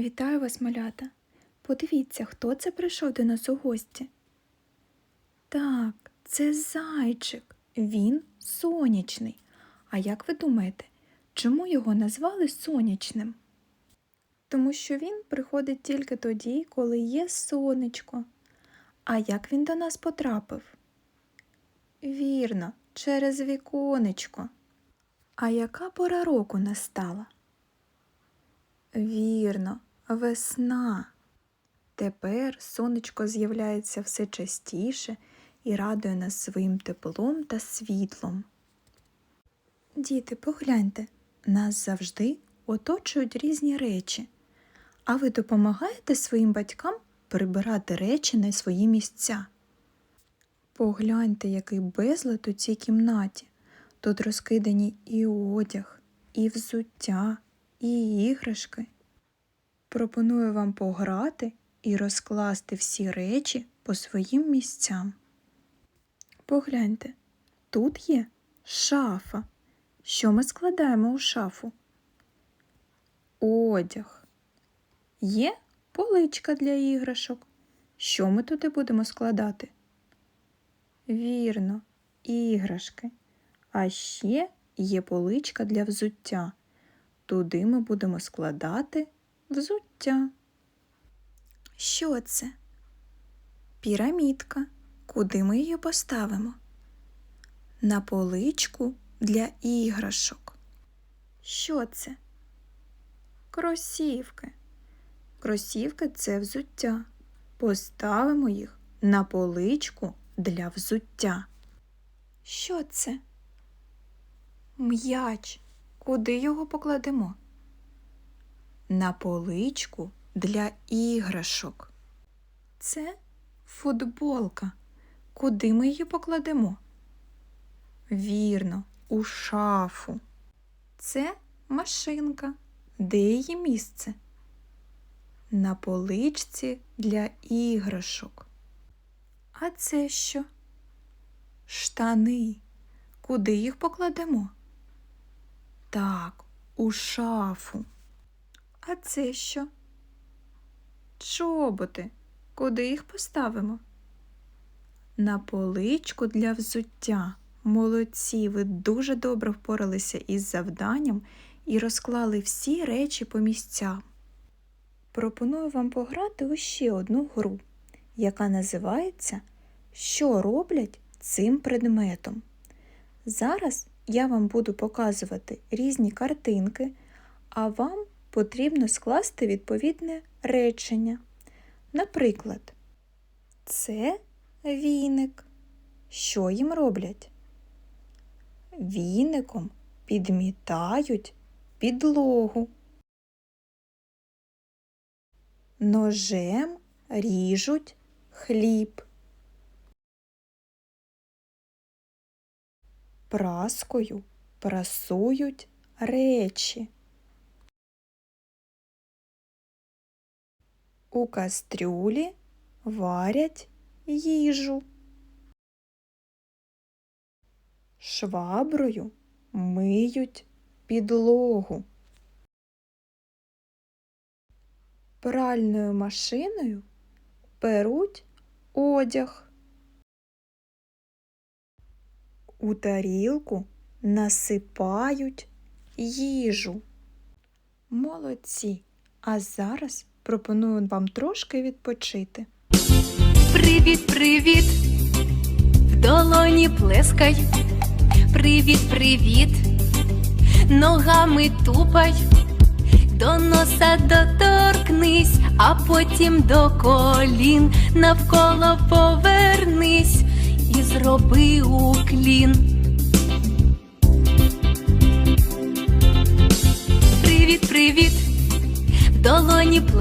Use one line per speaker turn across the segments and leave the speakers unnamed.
Вітаю вас, малята. Подивіться, хто це прийшов до нас у гості. Так, це зайчик. Він сонячний. А як ви думаєте, чому його назвали сонячним? Тому що він приходить тільки тоді, коли є сонечко. А як він до нас потрапив? Вірно, через віконечко. А яка пора року настала? Вірно, весна. Тепер сонечко з'являється все частіше і радує нас своїм теплом та світлом. Діти, погляньте, нас завжди оточують різні речі. А ви допомагаєте своїм батькам прибирати речі на свої місця? Погляньте, який безлад у цій кімнаті. Тут розкидані і одяг, і взуття, і іграшки. Пропоную вам пограти і розкласти всі речі по своїм місцям. Погляньте, тут є шафа. Що ми складаємо у шафу? Одяг. Є поличка для іграшок. Що ми туди будемо складати? Вірно, іграшки. А ще є поличка для взуття. Туди ми будемо складати взуття. Що це? Пірамідка. Куди ми її поставимо? На поличку для іграшок. Що це? Кросівки. Кросівки це взуття. Поставимо їх на поличку для взуття. Що це? М'яч. Куди його покладемо? На поличку для іграшок. Це футболка. Куди ми її покладемо? Вірно, у шафу. Це машинка. Де її місце? На поличці для іграшок. А це що? Штани. Куди їх покладемо? Так, у шафу. А це що? Чоботи. Куди їх поставимо? На поличку для взуття. Молодці, ви дуже добре впоралися із завданням і розклали всі речі по місцям. Пропоную вам пограти у ще одну гру, яка називається Що роблять цим предметом. Зараз я вам буду показувати різні картинки, а вам потрібно скласти відповідне речення. Наприклад, це віник. Що їм роблять? Віником підмітають підлогу. Ножем ріжуть хліб. Праскою прасують речі. У кастрюлі варять їжу. Шваброю миють підлогу. Пральною машиною перуть одяг. У тарілку насипають їжу. Молодці! А зараз пропоную вам трошки відпочити.
Привіт, привіт, в долоні плескай. Привіт, привіт, ногами тупай, до носа доторкнись, а потім до колін навколо повернись і зроби уклін.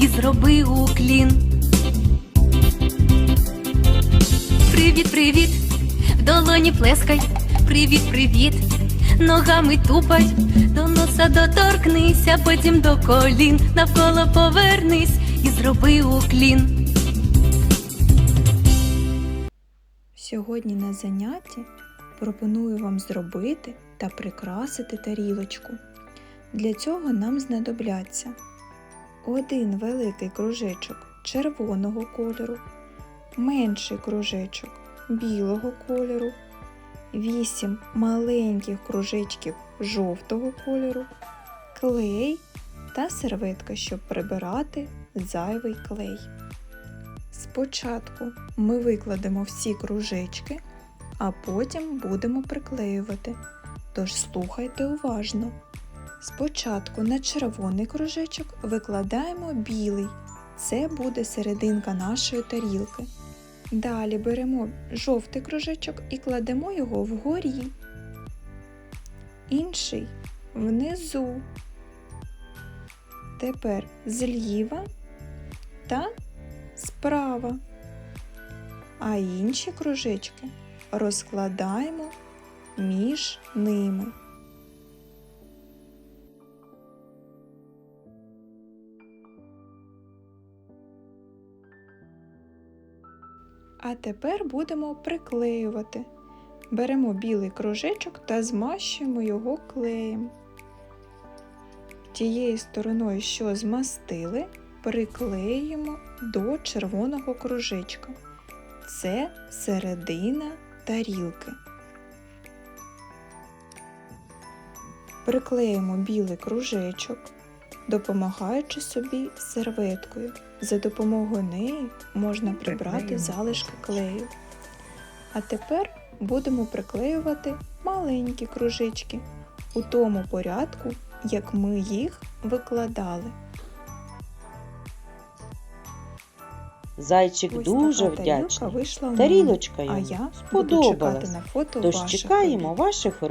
і зроби уклін. Привіт, привіт, в долоні плескай, привіт, привіт, ногами тупай, до носа доторкнися, потім до колін, навколо повернись і зроби уклін.
Сьогодні на занятті пропоную вам зробити та прикрасити тарілочку. Для цього нам знадобляться один великий кружечок червоного кольору, менший кружечок білого кольору, 8 маленьких кружечків жовтого кольору, клей та серветка, щоб прибирати зайвий клей. Спочатку ми викладемо всі кружечки, а потім будемо приклеювати. Тож слухайте уважно. Спочатку на червоний кружечок викладаємо білий. Це буде серединка нашої тарілки. Далі беремо жовтий кружечок і кладемо його вгорі. Інший внизу. Тепер зліва та справа. А інші кружечки розкладаємо між ними. А тепер будемо приклеювати. Беремо білий кружечок та змащуємо його клеєм. Тією стороною, що змастили, приклеїмо до червоного кружечка. Це середина тарілки. Приклеїмо білий кружечок, допомагаючи собі серветкою. За допомогою неї можна прибрати залишки клею. А тепер будемо приклеювати маленькі кружечки у тому порядку, як ми їх викладали.
Зайчик
Ось
дуже
така тарілка
вдячний.
вийшла в мене.
Тарілочка
А
йому
я буду чекати
сподобалась.
на фото
Тож
ваших
чекаємо
робіт.
ваших робіт.